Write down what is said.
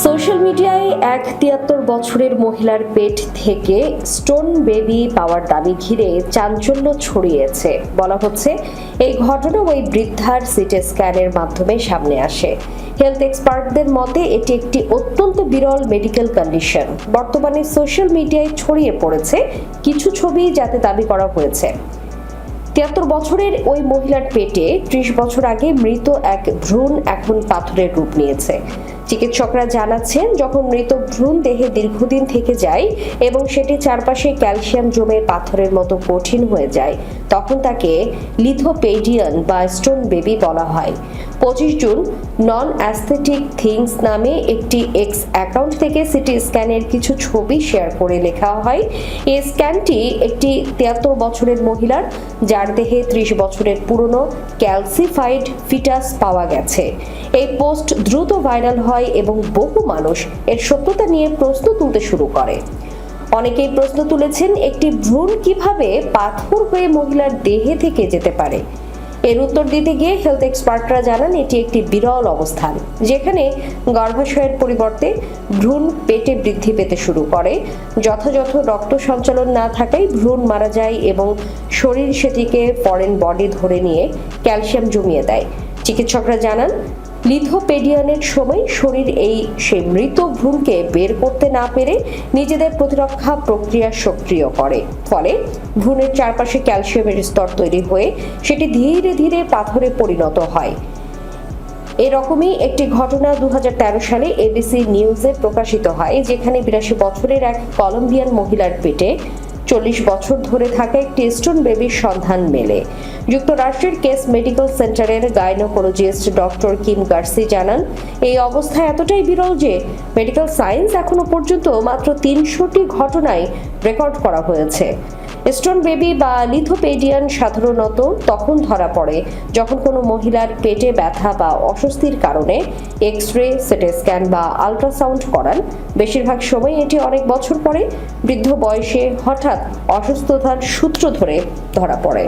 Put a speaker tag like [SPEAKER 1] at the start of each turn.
[SPEAKER 1] Social মিডিয়ায় এক তিয়াত্তর বছরের মহিলার পেট থেকে স্টোন বেবি পাওয়ার দাবি ঘিরে চাঞ্চল্য ছড়িয়েছে। বলা হচ্ছে, এই ঘটনা ওই বৃদ্ধার সিটি স্ক্যানের মাধ্যমে সামনে আসে। হেলথ এক্সপার্টদের মতে, এটি একটি অত্যন্ত বিরল মেডিকেল কন্ডিশন। বর্তমানে সোশ্যাল মিডিয়ায় ছড়িয়ে পড়েছে কিছু ছবি যাতে দাবি করা হয়েছে। তিয়াত্তর বছরের ওই মহিলার পেটে ত্রিশ বছর আগে মৃত এক ভ্রূণ এখন পাথরের রূপ নিয়েছে। চিকিৎসকরা জানাচ্ছেন, যখন মৃত ভ্রূণ দেহে দীর্ঘদিন থেকে যায় এবং সেটি চারপাশে ক্যালসিয়াম জমে পাথরের মতো কঠিন হয়ে যায়, তখন তাকে লিথোপেডিয়ান বা স্টোন বেবি বলা হয়। পঁচিশ জুন, নন অ্যাস্থেটিক থিংস নামে একটি এক্স অ্যাকাউন্ট থেকে সিটি স্ক্যানের কিছু ছবি শেয়ার করে লেখা হয়। এই স্ক্যানটি একটি তিয়াত্তর বছরের মহিলার, যার দেহে ত্রিশ বছরের পুরনো ক্যালসিফাইড ফিটাস পাওয়া গেছে। এই পোস্ট দ্রুত ভাইরাল হয় এবং বহু মানুষ এর সত্যতা নিয়ে প্রশ্ন তুলতে শুরু করে। অনেকেই প্রশ্ন তুলেছেন, একটি ভ্রূণ কীভাবে পাথর হয়ে মহিলার দেহে থেকে যেতে পারে? এর উত্তর দিতে গিয়ে হেলথ এক্সপার্টরা জানান, এটি একটি বিরল অবস্থান, যেখানে গর্ভাশয়ের পরিবর্তে ভ্রূণ পেটে বৃদ্ধি পেতে শুরু করে। যথাযথ রক্ত সঞ্চালন না থাকায় ভ্রূণ মারা যায় এবং শরীর সেটিকে ফরেন বডি ধরে নিয়ে ক্যালসিয়াম জমিয়ে দেয়। চিকিৎসকরা জানান লিথোপেডিয়ানের সময় শরীর এই সেই মৃত ভ্রূণকে বের করতে না পেরে নিজেদের প্রতিরক্ষা প্রক্রিয়া সক্রিয় করে। ফলে ভ্রূণের চারপাশে ক্যালসিয়ামের স্তর তৈরি হয়ে সেটি ধীরে ধীরে পাথরে পরিণত হয়। এরকমই একটি ঘটনা দু হাজার তেরো সালে এবিসি নিউজে প্রকাশিত হয়, যেখানে বিরাশি বছরের এক কলম্বিয়ান মহিলার পেটে চল্লিশ বছর ধরে থাকা একটি স্টোন বেবির সন্ধান মেলে। যুক্তরাষ্ট্রের কেস মেডিকেল সেন্টারের গাইনোকোলজিস্ট ডক্টর কিম গার্সি জানান, এই অবস্থা এতটাই বিরল যে মেডিকেল সায়েন্স এখনও পর্যন্ত মাত্র তিনশোটি ঘটনায় রেকর্ড করা হয়েছে। স্টোন বেবি বা লিথোপেডিয়ান সাধারণত তখন ধরা পড়ে যখন কোনো মহিলার পেটে ব্যথা বা অস্বস্তির কারণে এক্স রে সিটি স্ক্যান বা আলট্রাসাউন্ড করান। বেশিরভাগ সময় এটি অনেক বছর পরে বৃদ্ধ বয়সে হঠাৎ অসুস্থতার সূত্র ধরে ধরা পড়ে।